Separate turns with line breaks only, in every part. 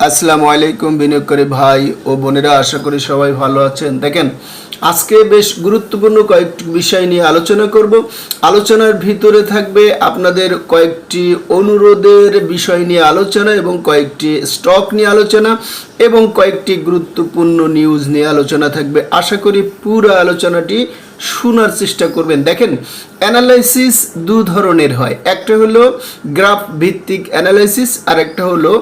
আসসালামু আলাইকুম বিনিয়োগকারী ভাই ও বোনেরা, আশা করি সবাই ভালো আছেন। দেখেন, আজকে বেশ গুরুত্বপূর্ণ কয়েকটি বিষয় নিয়ে আলোচনা করব। আলোচনার ভিতরে থাকবে আপনাদের কয়েকটি অনুরোধের বিষয় নিয়ে আলোচনা এবং কয়েকটি স্টক নিয়ে আলোচনা। এবং কয়েকটি গুরুত্বপূর্ণ নিউজ নিয়ে আলোচনা থাকবে। আশা করি পুরো আলোচনাটি শোনার চেষ্টা করবেন। দেখেন অ্যানালাইসিস দু ধরনের হয়। একটা হলো গ্রাফ ভিত্তিক অ্যানালাইসিস আর একটা হলো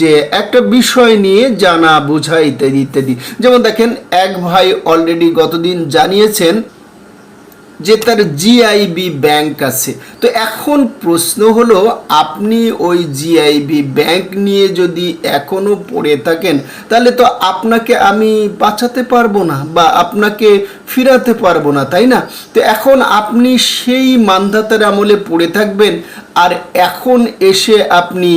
যে একটা বিষয় নিয়ে জানা, বোঝা ইত্যাদি ইত্যাদি। যেমন দেখেন, এক ভাই অলরেডি গতদিন জানিয়েছেন যে তার জিআইবি ব্যাংক আছে। তো এখন প্রশ্ন হলো, আপনি ওই জিআইবি ব্যাংক নিয়ে যদি এখনও পড়ে থাকেন, তাহলে তো আপনাকে আমি বাঁচাতে পারব না বা আপনাকে ফিরাতে পারব না, তাই না? তো এখন আপনি সেই মানধাতার আমলে পড়ে থাকবেন, আর এখন এসে আপনি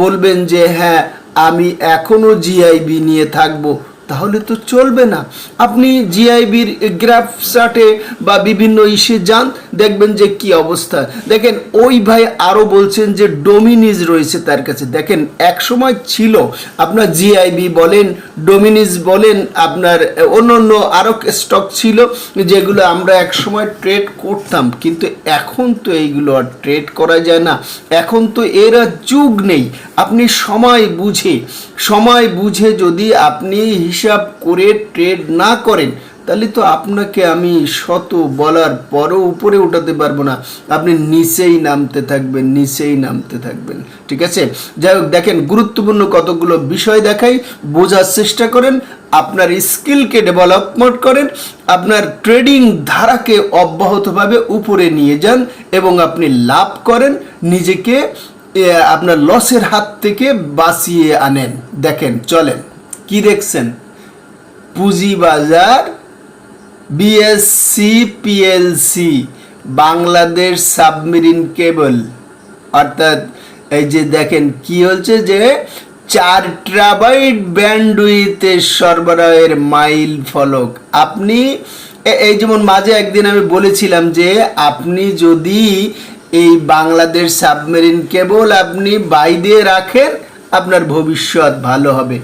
বলবেন যে হ্যাঁ আমি এখনও জিআইবি নিয়ে থাকব। তাহলে তো চলবে না। আপনি জিআইবির গ্রাফ চার্টে বা বিভিন্ন ইসে যান দেখবেন যে কি অবস্থা। দেখেন, ওই ভাই আরও বলছেন যে ডোমিনিজ রয়েছে তার কাছে। দেখেন এক সময় ছিল, আপনার জিআইবি বলেন, ডোমিনিজ বলেন, আপনার অন্য অন্য আরও স্টক ছিল যেগুলো আমরা এক সময় ট্রেড করতাম। কিন্তু এখন তো এইগুলো আর ট্রেড করা যায় না। এখন তো এরা যুগ নেই। আপনি সময় বুঝে সময় বুঝে যদি আপনি হিসাব করে ট্রেড না করেন তাহলে তো আপনাকে আমি শত বলার পরও উপরে উঠাতে পারব না। আপনি নিচেই নামতে থাকবেন, নিচেই নামতে থাকবেন, ঠিক আছে? যাই হোক, দেখেন, গুরুত্বপূর্ণ কতগুলো বিষয় দেখাই, বোঝার চেষ্টা করেন, আপনার স্কিলকে ডেভেলপমেন্ট করেন, আপনার ট্রেডিং ধারাকে অব্যাহতভাবে উপরে নিয়ে যান এবং আপনি লাভ করেন, নিজেকে আপনার লসের হাত থেকে বাঁচিয়ে আনেন। দেখেন, চলেন, কি দেখছেন? পুঁজিবাজার BSC PLC Bangladesh Submarine Cable অর্থাৎ এই যে দেখেন কি হচ্ছে যে চার ট্রাবাইট ব্যান্ডউইথের সরবরাহের মাইল ফলক। আপনি এই যেমন মাঝে একদিন আমি বলেছিলাম যে আপনি যদি এই বাংলাদেশ সাবমেরিন কেবল আপনি বাই দিয়ে রাখেন আপনার ভবিষ্যৎ ভালো হবে।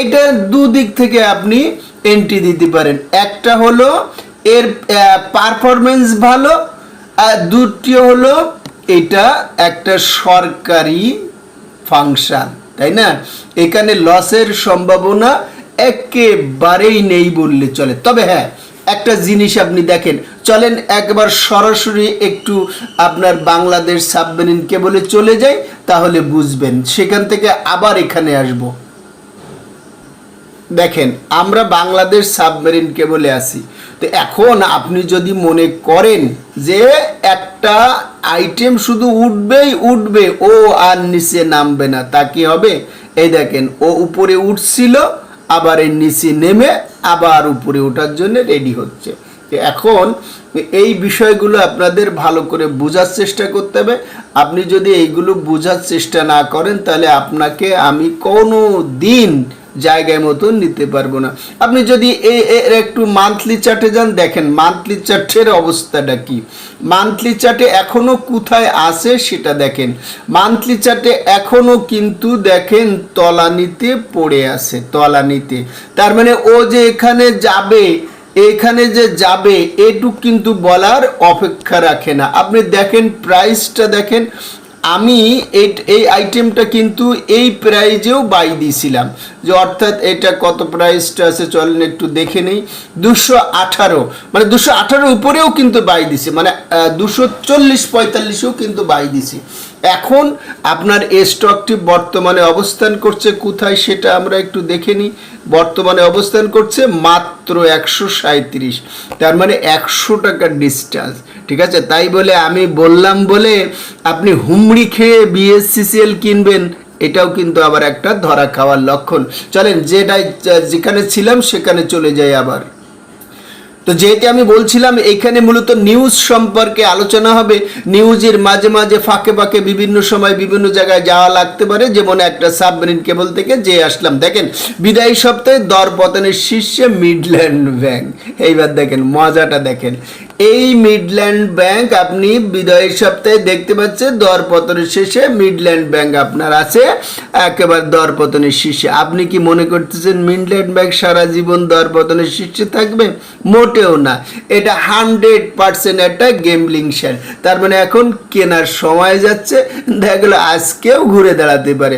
এটা দুদিক থেকে আপনি এন্ট্রি দিতে পারেন। একটা হলো এর পারফরমেন্স ভালো, আর দুটি হলো এটা একটা সরকারি ফাংশন তাই না? এখানে লসের সম্ভাবনা একেবারেই নেই বললে চলে। তবে হ্যাঁ একটা জিনিস আপনি দেখেন। চলেন একবার সরাসরি একটু আপনার বাংলাদেশ সাবমেরিন কেবলে চলে যাই, তাহলে বুঝবেন। সেখান থেকে আবার এখানে আসব। দেখেন, আমরা বাংলাদেশ সাবমেরিন কেবলে আছি। তো এখন আপনি যদি মনে করেন যে একটা আইটেম শুধু উঠবেই, উঠবে, ও আর নিচে নামবে না, তা কি হবে? এই দেখেন, ও উপরে উঠছিল আবার এর নিচে নেমে আবার উপরে ওঠার জন্য রেডি হচ্ছে। এখন এই বিষয়গুলো আপনাদের ভালো করে বোঝার চেষ্টা করতে হবে। আপনি যদি এইগুলো বোঝার চেষ্টা না করেন, তাহলে আপনাকে আমি কোনো দিন জায়গায় মতন নিতে পারব না। আপনি যদি এর একটু মান্থলি চার্টে যান, দেখেন মান্থলি চার্টের অবস্থাটা কি? মান্থলি চার্টে এখনও কোথায় আছে সেটা দেখেন। মান্থলি চার্টে এখনও কিন্তু দেখেন তলানিতে পড়ে আছে, তলানিতে। তার মানে ও যে এখানে যাবে, এখানে যে যাবে, এটুক কিন্তু বলার অপেক্ষা রাখে না। আপনি দেখেন প্রাইসটা দেখেন আমি এই- আইটেমটা কিন্তু এই প্রাইজেও বাই দিয়েছিলাম যে অর্থাৎ এটা কত প্রাইসটা আছে চলেন একটু দেখে নেই। দুশো আঠারো মানে দুশো আঠারো উপরেও কিন্তু বাই দিছে। মানে দুশো চল্লিশ পঁয়তাল্লিশেও কিন্তু বাই দিছি। এখন আপনার এই স্টকটি বর্তমানে অবস্থান করছে কোথায় সেটা আমরা একটু দেখে নিই। বর্তমানে অবস্থান করছে মাত্র একশো সাঁত্রিশ তার মানে একশো টাকার ডিস্টেন্স ঠিক আছে? তাই বলে আমি বললাম বলে আপনি হুমড়ি খেয়ে বিএসসিসিএল কিনবেন, এটাও কিন্তু আবার একটা ধরা খাওয়ার লক্ষণ। চলেন, যেটাই, যেখানে ছিলাম সেখানে চলে যাই আবার। তো যেহেতু আমি বলছিলাম এখানে মূলত নিউজ সম্পর্কে আলোচনা হবে। নিউজের মাঝে মাঝে ফাঁকে ফাঁকে বিভিন্ন সময় বিভিন্ন জায়গায় যাওয়া লাগতে পারে, যেমন একটা সাবমেরিন কেবল থেকে যে আসলাম। দেখেন, বিদায়ী সপ্তাহে দর পতনের শীর্ষে মিডল্যান্ড ব্যাংক এইবার দেখেন, মজাটা দেখেন। এই মিডল্যান্ড ব্যাংক আপনি বিদায়ের সপ্তাহে দেখতে পাচ্ছেন দর পতনের শেষে মিডল্যান্ড ব্যাংক আপনার আছে। একেবারে দর পতনের শীর্ষে আপনি কি মনে করতেছেন মিডল্যান্ড ব্যাংক সারা জীবন দর পতনের শীর্ষে থাকবে? মোটেও না। এটা হান্ড্রেড পার্সেন্ট একটা গেমলিং শেয়ার তার মানে এখন কেনার সময় যাচ্ছে। দেখা গেলো আজকেও ঘুরে দাঁড়াতে পারে।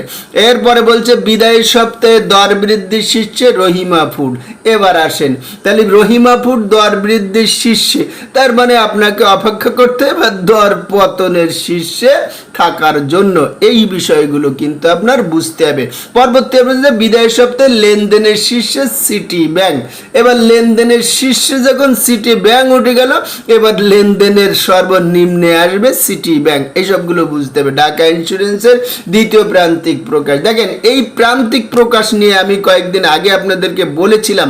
এরপরে বলছে, বিদায়ের সপ্তাহে দর বৃদ্ধির শীর্ষে রহিমা ফুড এবার আসেন। তাহলে রহিমা ফুড দর বৃদ্ধির শীর্ষে। তার মানে আপনাকে অপেক্ষা করতে হবে দর পতনের শীর্ষে থাকার জন্য এই বিষয়গুলো কিন্তু আপনার বুঝতে হবে। পরবর্তী আপনাদের বিদায় সপ্তাহে লেনদেনের শীর্ষে সিটি ব্যাংক এবার লেনদেনের শীর্ষে যখন সিটি ব্যাংক উঠে গেল, এবার লেনদেনের সর্বনিম্নে আসবে সিটি ব্যাংক এইসবগুলো বুঝতে হবে। ঢাকা ইন্স্যুরেন্সের দ্বিতীয় প্রান্তিক প্রকাশ। দেখেন, এই প্রান্তিক প্রকাশ নিয়ে আমি কয়েকদিন আগে আপনাদেরকে বলেছিলাম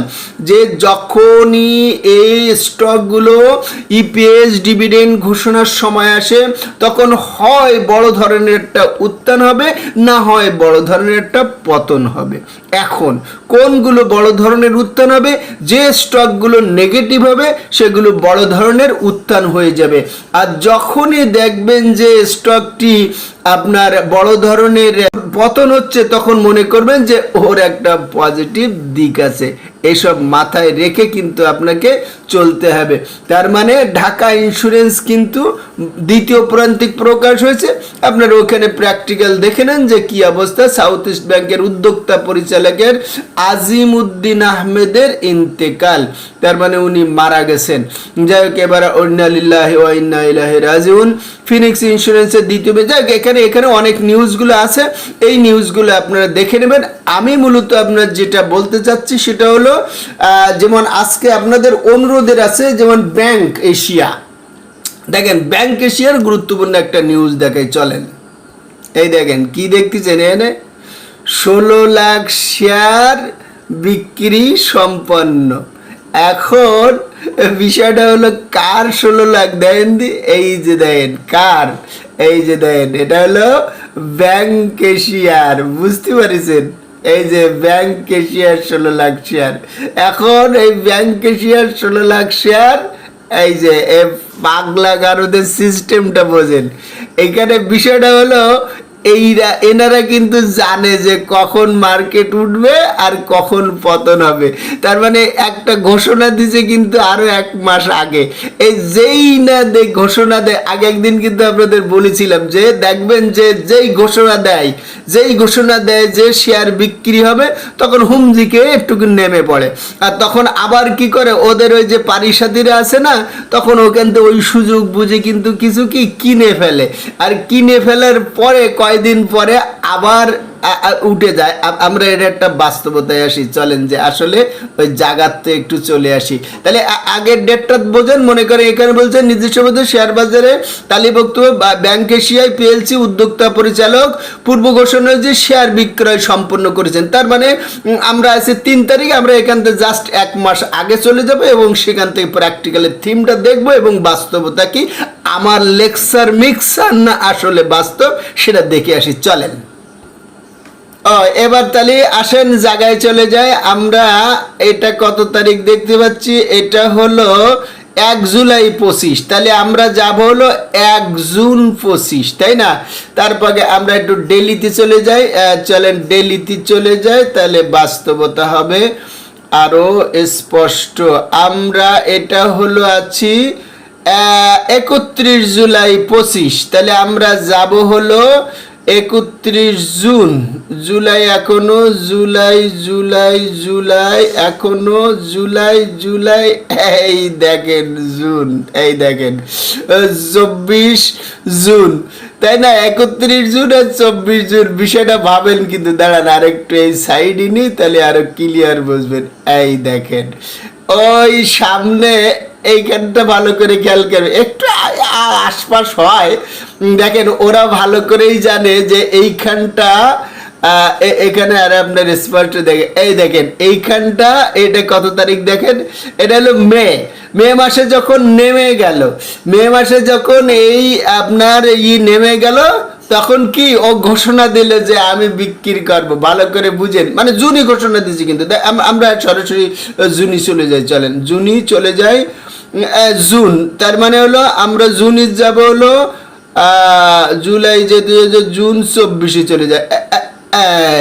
যে যখনই এই স্টকগুলো ইপিএস ডিভিডেন্ড ঘোষণার সময় আসে, তখন হয় বড় ধরনের একটা উত্থান হবে, না হয় বড় ধরনের একটা পতন হবে। এখন, কোনগুলো বড় ধরনের উত্থান হবে? যে স্টকগুলো নেগেটিভ হবে, সেগুলো বড় ধরনের উত্থান হয়ে যাবে। আর যখনই দেখবেন যে স্টকটি আপনার বড় ধরনের পতন হচ্ছে, তখন মনে করবেন যে ওর একটা পজিটিভ দিক আছে। এসব মাথায় রেখে কিন্তু আপনাকে চলতে হবে। তার মানে ঢাকা ইন্স্যুরেন্স কিন্তু দ্বিতীয় প্রান্তিক প্রকাশ হয়েছে। আপনারা ওখানে প্র্যাকটিক্যাল দেখে নেন যে কি অবস্থা। সাউথ ইস্ট ব্যাংকের উদ্যোক্তা পরিচালকের আজিম উদ্দিন আহমেদের ইন্তেকাল। তার মানে উনি মারা গেছেন। যাই হোক, এবার অন্যালিল্লাহ রাজিউন। ফিনিক্স ইন্স্যুরেন্সের দ্বিতীয় যাই এখানে এখানে অনেক নিউজগুলো আছে। এই নিউজগুলো আপনারা দেখে নেবেন। আমি মূলত আপনার যেটা বলতে চাচ্ছি সেটা হলো যেমন আজকে আপনাদের অনুরোধের আছে, যেমন ব্যাংক এশিয়া। দেখেন, ব্যাংক এশিয়ার গুরুত্বপূর্ণ একটা নিউজ দেখাই, চলেন। এই দেখেন, কি দেখতেছেন এখানে? ষোলো লাখ শেয়ার বিক্রি সম্পন্ন। এখন বিষয়টা হলো, কার ষোলো লাখ দেন দি? এই যে দেন কার? এই যে দেন এটা হলো ব্যাংক এশিয়ার, বুঝতে পারিছেন? এই যে ব্যাংক কেশিয়ার ষোলো লাখ শেয়ার এখন এই ব্যাংক কেশিয়ার ষোলো লাখ শেয়ার এই যে এ পাগলা গারুদের সিস্টেমটা বোঝেন। এখানে বিষয়টা হলো এইরা, এনারা কিন্তু জানে যে কখন মার্কেট উঠবে আর কখন পতন হবে। তার মানে একটা ঘোষণা দিছে কিন্তু আরও এক মাস আগে। এই যেই না দে ঘোষণা দেয়, আগে একদিন কিন্তু আপনাদের বলেছিলাম যে, দেখবেন যে যেই ঘোষণা দেয়, যেই ঘোষণা দেয় যে শেয়ার বিক্রি হবে, তখন হুমজিকে একটু নেমে পড়ে। আর তখন আবার কি করে, ওদের ওই যে পারিসাদিরা আছে না, তখন ওখান থেকে ওই সুযোগ বুঝে কিন্তু কিছু কি কিনে ফেলে। আর কিনে ফেলার পরে কয়দিন পরে আবার উঠে যায়। আমরা এটা একটা বাস্তবতায় আসি, চলেন যে আসলে ওই জাগাতে একটু চলে আসি। তাহলে আগের ডেটটা বোঝেন, মনে করে এখানে বলছে নিজস্ব মধ্যে শেয়ার বাজারে তালিভুক্ত ব্যাংক এশিয়ায় পিএলসি উদ্যোক্তা পরিচালক, পূর্ব ঘোষণায় যে শেয়ার বিক্রয় সম্পন্ন করেছেন। তার মানে আমরা আছি তিন তারিখ, আমরা এখান থেকে জাস্ট এক মাস আগে চলে যাব এবং সেখান থেকে প্র্যাকটিক্যালের থিমটা দেখব এবং বাস্তবতা কি? আমার লেকচার মিক্সার না আসলে বাস্তব, সেটা দেখে আসি। চলেন। এবার তাহলে আসেন, জায়গায় চলে যায় আমরা এটা কত তারিখ দেখতে পাচ্ছি? এটা হলো এক জুলাই পঁচিশ। তাহলে আমরা যাব হলো এক জুন পঁচিশ, তাই না? তারপরে আমরা একটু ডেলিতে চলে যাই। চলেন ডেলিতে চলে যাই। তাহলে বাস্তবতা হবে আরও স্পষ্ট। আমরা এটা হলো আছি একত্রিশ জুলাই পঁচিশ। তাহলে আমরা যাব হলো একত্রিশ জুন, জুলাই এখনও, জুলাই জুলাই জুলাই এখনও, জুলাই জুলাই, এই দেখেন জুন, এই দেখেন চব্বিশ জুন, তাই না? একত্রিশ জুন আর চব্বিশ জুন, বিষয়টা ভাবেন কিন্তু, দাঁড়ান, আরেকটু এই সাইডে নিই, তাহলে আরও ক্লিয়ার বুঝবেন, এই দেখেন, ওই সামনে এইখানটা ভালো করে খেয়াল করবে। একটু আশপাশ হয়। দেখেন ওরা ভালো করেই জানে যে এইখানটা এখানে আর আপনার স্পষ্ট দেখে এই দেখেন এইখানটা এটা কত তারিখ দেখেন? এটা হলো মে। মে মাসে যখন নেমে গেল মে মাসে যখন এই আপনার ই নেমে গেল তখন কি ও ঘোষণা দিল যে আমি বিক্রি করব। ভালো করে বুঝেন। মানে জুনি ঘোষণা দিয়েছি কিন্তু। আমরা সরাসরি জুনি চলে যাই চলেন। জুনি চলে আহ, জুন। তার মানে হলো আমরা জুনে যাব হলো জুলাই যে জুন, চব্বিশে চলে যায়।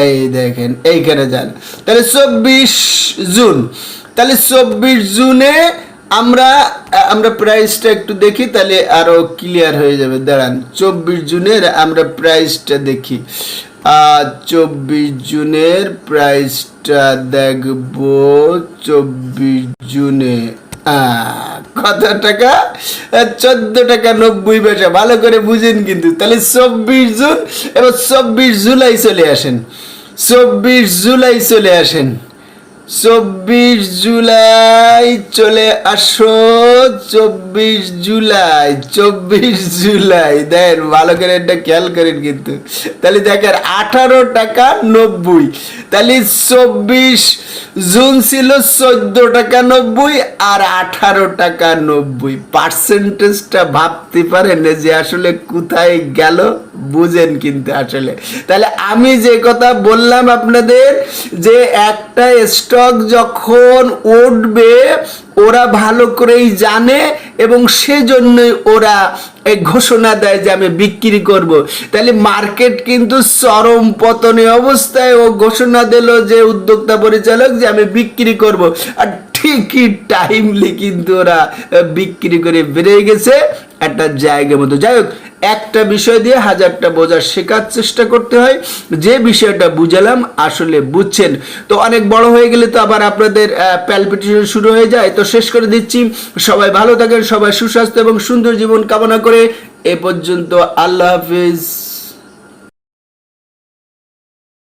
এই দেখেন, এইখানে যান। তাহলে চব্বিশ জুন। তাহলে চব্বিশ জুনে আমরা আমরা প্রাইসটা একটু দেখি, তাহলে আরও ক্লিয়ার হয়ে যাবে। দাঁড়ান, চব্বিশ জুনের আমরা প্রাইসটা দেখি। চব্বিশ জুনের প্রাইসটা দেখব, চব্বিশ জুনে। কত টাকা? চোদ্দ টাকা নব্বই পয়সা। ভালো করে বুঝেন কিন্তু। তাহলে চব্বিশ জুন, এবার চব্বিশ জুলাই চলে আসেন। চব্বিশ জুলাই চলে আসেন। চব্বিশ জুলাই চলে আসো, চব্বিশ জুলাই চব্বিশ জুলাই। দেন, ভালো করে এটা খেয়াল করেন কিন্তু। তাহলে দেখেন, আঠারো টাকা নব্বই। তাহলে চব্বিশ জুন ছিল চোদ্দ টাকা নব্বই আর আঠারো টাকা নব্বই। পার্সেন্টেজটা ভাবতে পারেন যে আসলে কোথায় গেল, বুঝেন কিন্তু আসলে। তাহলে আমি যে কথা বললাম আপনাদের, যে একটা স্টক যখন উঠবে, ওরা ভালো করেই জানে এবং সেজন্যই ওরা এই ঘোষণা দেয় যে আমি বিক্রি করব। তাহলে মার্কেট কিন্তু চরম পতনে অবস্থায় ও ঘোষণা দিল যে উদ্যোক্তা পরিচালক যে আমি বিক্রি করব। আর ঠিকই টাইমলি কিন্তু ওরা বিক্রি করে বেড়ে গেছে একটা জায়গা মতো। যাই হোক একটা বিষয় দিয়ে হাজারটা বোঝার শেখার চেষ্টা করতে হয়। যে বিষয়টা বুঝালাম, আসলে বুঝছেন। তো অনেক বড় হয়ে গেলে তো আবার আপনাদের প্যালপিটেশন শুরু হয়ে যায়। তো শেষ করে দিচ্ছি। সবাই ভালো থাকেন, সবাই সুস্বাস্থ্য এবং সুন্দর জীবন কামনা করে। এ পর্যন্ত আল্লাহ হাফিজ।